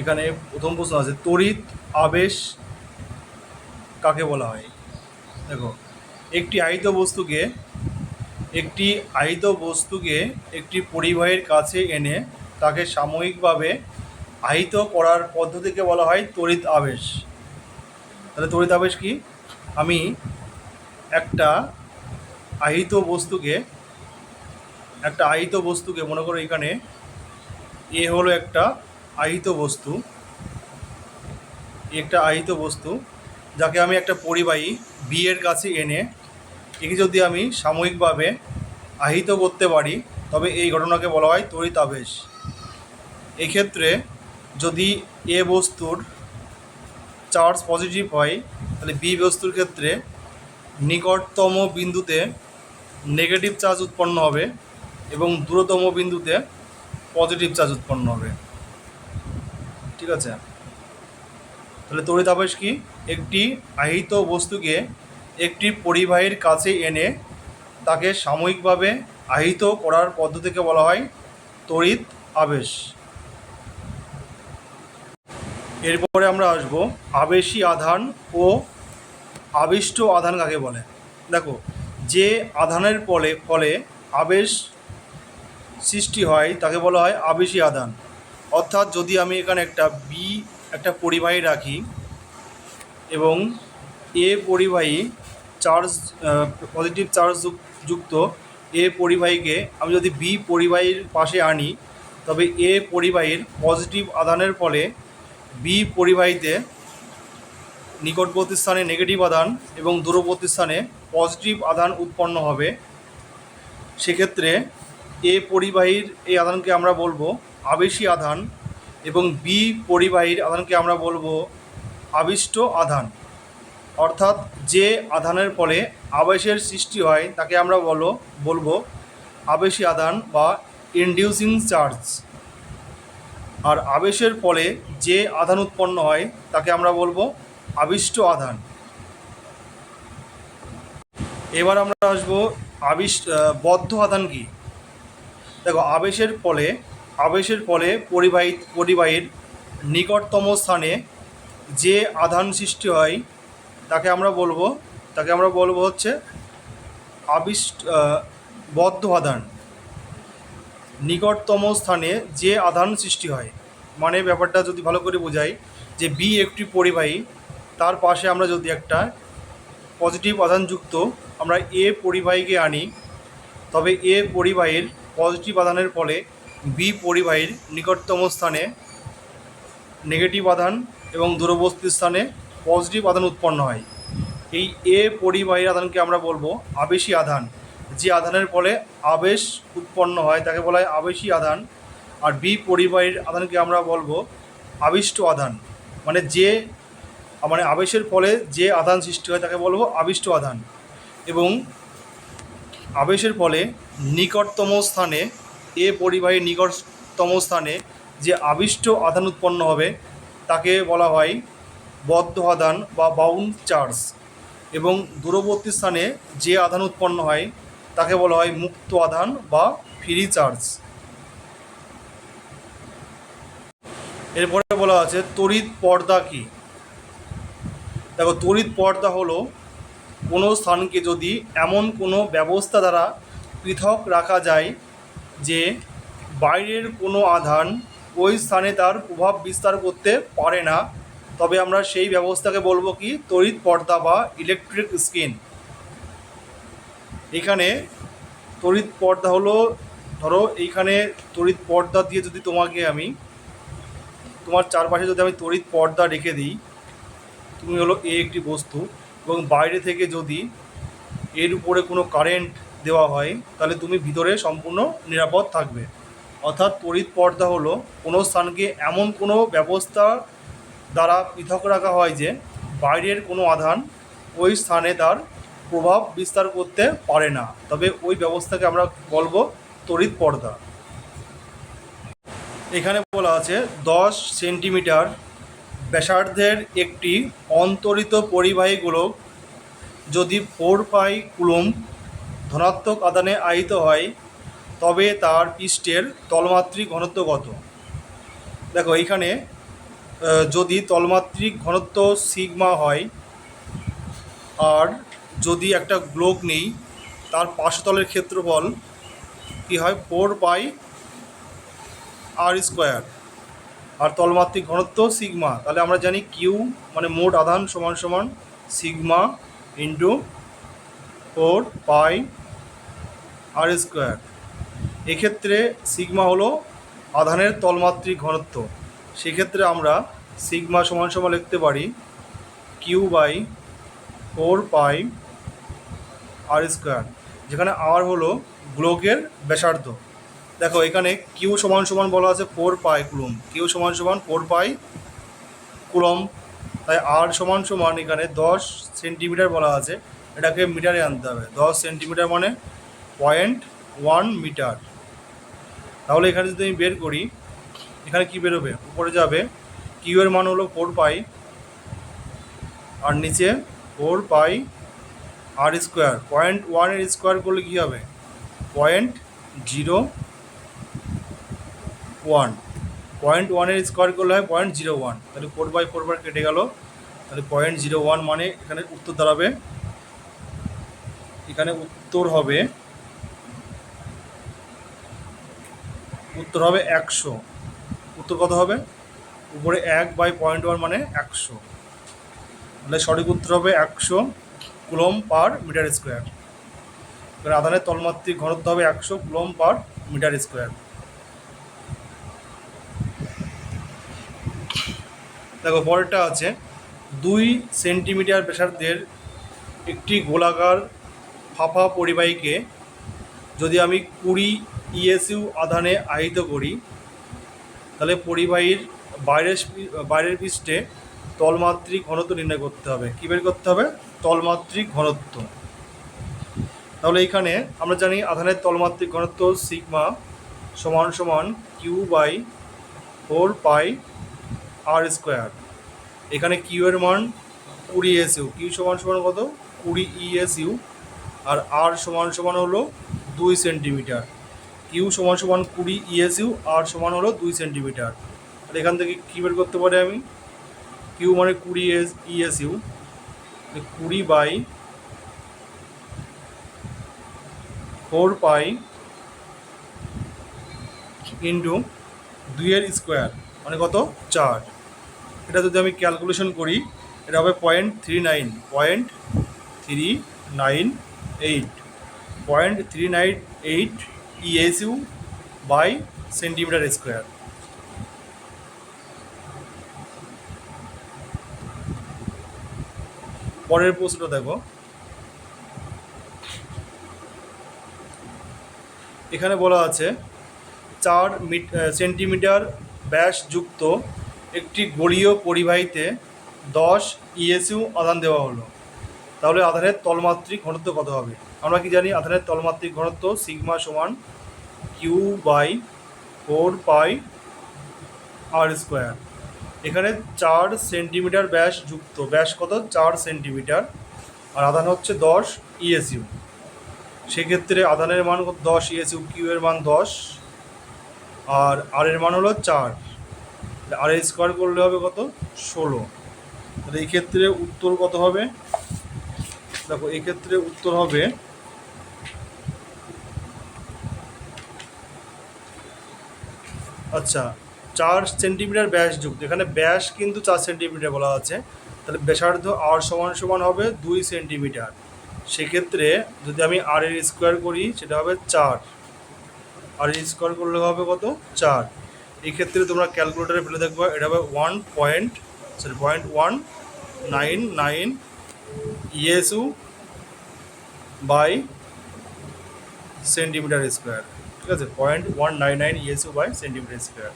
এখানে প্রথম প্রশ্ন আছে, তড়িৎ আবেশ কাকে বলা হয়? দেখো, একটি আহিত বস্তুকে, একটি আহিত বস্তুকে একটি পরিবাহীর কাছে এনে তাকে সাময়িকভাবে আহিত করার পদ্ধতিকে বলা হয় তড়িৎ আবেশ। তাহলে তড়িৎ আবেশ কি? আমি একটা আহিত বস্তুকে, একটা আহিত বস্তুকে, মনে করো এখানে এ হলো একটা আহিত বস্তু। একটা আহিত বস্তু, যাকে আমি একটা পরিবাহী বি এর কাছে এনে একে যদি আমি সাময়িকভাবে আহিত করতে পারি, তবে এই ঘটনাকে বলা হয় তড়িৎ আবেশ এক্ষেত্রে যদি এ বস্তুর চার্জ পজিটিভ হয়, তাহলে বি বস্তুর ক্ষেত্রে নিকটতম বিন্দুতে নেগেটিভ চার্জ উৎপন্ন হবে এবং দূরতম বিন্দুতে পজিটিভ চার্জ উৎপন্ন হবে। ঠিক আছে? তাহলে তড়িৎ আবেশ কি? একটি আহিত বস্তুকে একটি পরিবাহীর কাছে এনে তাকে সাময়িকভাবে আহিত করার পদ্ধতিকে বলা হয় তড়িৎ আবেশ। এরপরে আমরা আসব আবেশী আধান ও আবিষ্ট আধান কাকে বলে? দেখো, যে আধানের ফলে ফলে আবেশ সৃষ্টি হয়, তাকে বলা হয় আবেশী আধান। অর্থাৎ যদি আমি এখানে একটা বি একটা পরিবাহী রাখি এবং এ পরিবাহী চার্জ পজিটিভ চার্জ যুক্ত এ পরিবাহীকে আমি যদি বি পরিবাহীর পাশে আনি, তবে এ পরিবাহীর পজিটিভ আধানের ফলে বি পরিবাহীতে নিকটবর্তী স্থানে নেগেটিভ আধান এবং দূরবর্তী স্থানে পজিটিভ আধান উৎপন্ন হবে। সেক্ষেত্রে এ পরিবাহীর এই আধানকে আমরা বলব আবেশী আধান এবং বি পরিবাহীর আধানকে আমরা বলব আবিষ্ট আধান। অর্থাৎ যে আধানের ফলে আবেশের সৃষ্টি হয় তাকে আমরা বলো বলব আবেশী আধান বা ইনডিউসিং চার্জ। আর আবেশের ফলে যে আধান উৎপন্ন হয় তাকে আমরা বলব আবিষ্ট আধান। এবার আমরা আসব আবিষ আহ, বদ্ধ আধান কি? দেখো আবেশের ফলে আবেশের ফলে পরিবাহী, পরিবাহীর নিকটতম স্থানে যে আধান সৃষ্টি হয়, তাকে আমরা বলব, তাকে আমরা বলব হচ্ছে আবিষ্ট বদ্ধ আধান। নিকটতম স্থানে যে আধান সৃষ্টি হয় মানে ব্যাপারটা যদি ভালো করে বোঝাই, যে বি একটি পরিবাহী, তার পাশে আমরা যদি একটা পজিটিভ আধানযুক্ত আমরা এ পরিবাহীকে আনি, তবে এ পরিবাহীর পজিটিভ আধানের ফলে বি পরিবাহীর নিকটতম স্থানে নেগেটিভ আধান এবং দূরবর্তী স্থানে পজিটিভ আধান উৎপন্ন হয়। এই এ পরিবাহীর আধানকে আমরা বলব আবেশী আধান। যে আধানের ফলে আবেশ উৎপন্ন হয়, তাকে বলা হয় আবেশী আধান। আর বি পরিবাহীর আধানকে আমরা বলব আবিষ্ট আধান। মানে যে মানে আবেশের ফলে যে আধান সৃষ্টি হয়, তাকে বলব আবিষ্ট আধান। এবং আবেশের ফলে নিকটতম স্থানে এ পরিবাহীর নিকটতম স্থানে যে আবিষ্ট আধান উৎপন্ন হবে, তাকে বলা হয় বদ্ধ আধান বা বাউন্ড চার্জ এবং দূরবর্তী স্থানে যে আধান উৎপন্ন হয়, তাকে বলা হয় মুক্ত আধান বা ফ্রি চার্জ এরপরে বলা আছে, তড়িৎ পর্দা কি? দেখো, তড়িৎ পর্দা হলো কোনো স্থানকে যদি এমন কোনো ব্যবস্থা দ্বারা পৃথক রাখা যায় যে বাইরের কোনো আধান ওই স্থানে তার প্রভাব বিস্তার করতে পারে না। তবে আমরা সেই ব্যবস্থাকে বলব কি, তড়িৎ পর্দা বা ইলেকট্রিক স্ক্রিন এখানে তড়িৎ পর্দা হলো, ধরো এইখানে তড়িৎ পর্দা দিয়ে যদি তোমাকে আমি, তোমার চারপাশে যদি আমি তড়িৎ পর্দা রেখে দিই, তুমি হলো এ একটি বস্তু এবং বাইরে থেকে যদি এর উপরে কোনো কারেন্ট দেওয়া হয়, তাহলে তুমি ভিতরে সম্পূর্ণ নিরাপদ থাকবে। অর্থাৎ তড়িৎ পর্দা হলো কোনো স্থানকে এমন কোনো ব্যবস্থা দ্বারা পৃথক রাখা হয় যে বাইরের কোনো আধান ওই স্থানে তার প্রভাব বিস্তার করতে পারে না। তবে ওই ব্যবস্থাকে আমরা বলব তড়িৎ পর্দা। এখানে বলা আছে, দশ সেন্টিমিটার ব্যাসার্ধের একটি অন্তরিত পরিবাহীগুলো যদি ফোর পাই কুলুম ধনাত্মক আদানে আহিত হয়, তবে তার পৃষ্ঠের তলমাত্রিক ঘনত্ব কত? দেখো, এইখানে যদি তলমাত্রিক ঘনত্ব সিগমা হয়, আর যদি একটা গ্লোক নেই, তার পার্শ্বতলের ক্ষেত্রফল কী হয়? Four pi r square. আর তলমাত্রিক ঘনত্ব সিগমা। তাহলে আমরা জানি কিউ মানে মোট আধান সমান সমান sigma into four pi r square. এক্ষেত্রে সিগমা হলো আধানের তলমাত্রিক ঘনত্ব। সেক্ষেত্রে আমরা সিগমা সমান সমান লিখতে পারি q by four pi r square, যেখানে আর হলো গ্লোকের ব্যাসার্ধ। দেখো, এখানে কিউ সমান সমান বলা আছে ফোর পাই কুলম। কিউ সমান সমান ফোর পাই কুলম। তাই আর সমান সমান এখানে দশ সেন্টিমিটার বলা আছে। এটাকে মিটারে আনতে হবে। দশ সেন্টিমিটার মানে পয়েন্ট ওয়ান মিটার। তাহলে এখানে যদি আমি বের করি, এখানে কি বেরোবে? উপরে যাবে। কিউ এর মান হলো ফোর পাই আর নিচে four pi r square point ওয়ানের স্কোয়ার করলে কী হবে? Point zero one. পয়েন্ট ওয়ানের স্কোয়ার করলে হয় পয়েন্ট জিরো ওয়ান। তাহলে ফোর বাই ফোর বার কেটে গেল। তাহলে পয়েন্ট জিরো ওয়ান মানে এখানে উত্তর দাঁড়াবে। এখানে উত্তর হবে উত্তর হবে একশো। উত্তর কত হবে? উপরে এক বাই পয়েন্ট ওয়ান মানে একশো। তাহলে সঠিক উত্তর হবে একশো কুলম পার মিটার স্কোয়ার এবার আধানের তলমাত্রিক ঘনত্ব হবে একশো কুলম পার মিটার স্কোয়ার দেখো, পরেরটা আছে। দুই সেন্টিমিটার ব্যাসার্ধের একটি গোলাকার ফাঁপা পরিবাহীকে যদি আমি কুড়ি ইএসইউ আধানে আহিত করি, তাহলে পরিবাহীর বাইরের বাইরের পৃষ্ঠে তলমাত্রিক ঘনত্ব নির্ণয় করতে হবে। কী বের করতে হবে? তলমাত্রিক ঘনত্ব। তাহলে এইখানে আমরা জানি আধানের তলমাত্রিক ঘনত্ব সিগমা সমান সমান q by four pi r square. এখানে কিউ এর মান কুড়ি এসইউ। কিউ সমান সমান কত? কুড়ি ইএসইউ। আর আর সমান সমান হলো দুই সেন্টিমিটার। কিউ সমান সমান কুড়ি ইএসইউ, আর সমান হলো দুই সেন্টিমিটার। আর এখান থেকে কী বের করতে পারি আমি? কিউ মানে কুড়ি এস, ইএসইউ। কুড়ি বাই ফোর পাই ইন্টু দুইয়ের স্কোয়ার মানে কত? চার। এটা যদি আমি ক্যালকুলেশন করি, এটা হবে point three nine, point three nine eight, point three nine eight ESU by centimetre square. পরের প্রশ্নটা দেখো। এখানে বলা আছে, চার মিট সেন্টিমিটার ব্যাসযুক্ত একটি গড়ীয় পরিবাহীতে দশ ইএসইউ আধান দেওয়া হলো। তাহলে আধানের তলমাত্রিক ঘনত্ব কত হবে? আমরা কি জানি আধানের তলমাত্রিক ঘনত্ব সিগমা সমান q by four pi r square. এখানে চার সেন্টিমিটার ব্যাস যুক্ত। ব্যাস কত? চার সেন্টিমিটার। আর আধান হচ্ছে দশ ইএসইউ সেক্ষেত্রে আধানের মান দশ ইএসইউ কিউ এর মান দশ। আর আর এর মান হলো চার। আর এর স্কোয়ার করলে হবে কত? ষোলো। তাহলে এই ক্ষেত্রে উত্তর কত হবে? দেখো এক্ষেত্রে উত্তর হবে আচ্ছা চার সেন্টিমিটার ব্যাস যুক্ত এখানে ব্যাস কিন্তু চার সেন্টিমিটার বলা আছে। তাহলে ব্যাসার্ধ আর সমান সমান হবে দুই সেন্টিমিটার সেক্ষেত্রে যদি আমি আর এর স্কোয়ার করি, সেটা হবে চার। আর এর স্কোয়ার করলে হবে কত? চার। এই ক্ষেত্রে তোমরা ক্যালকুলেটারে ফেলে দেখবে, এটা হবে one point sorry point one nine nine ESU by centimetre square ঠিক আছে? Point one nine nine ESU by centimetre square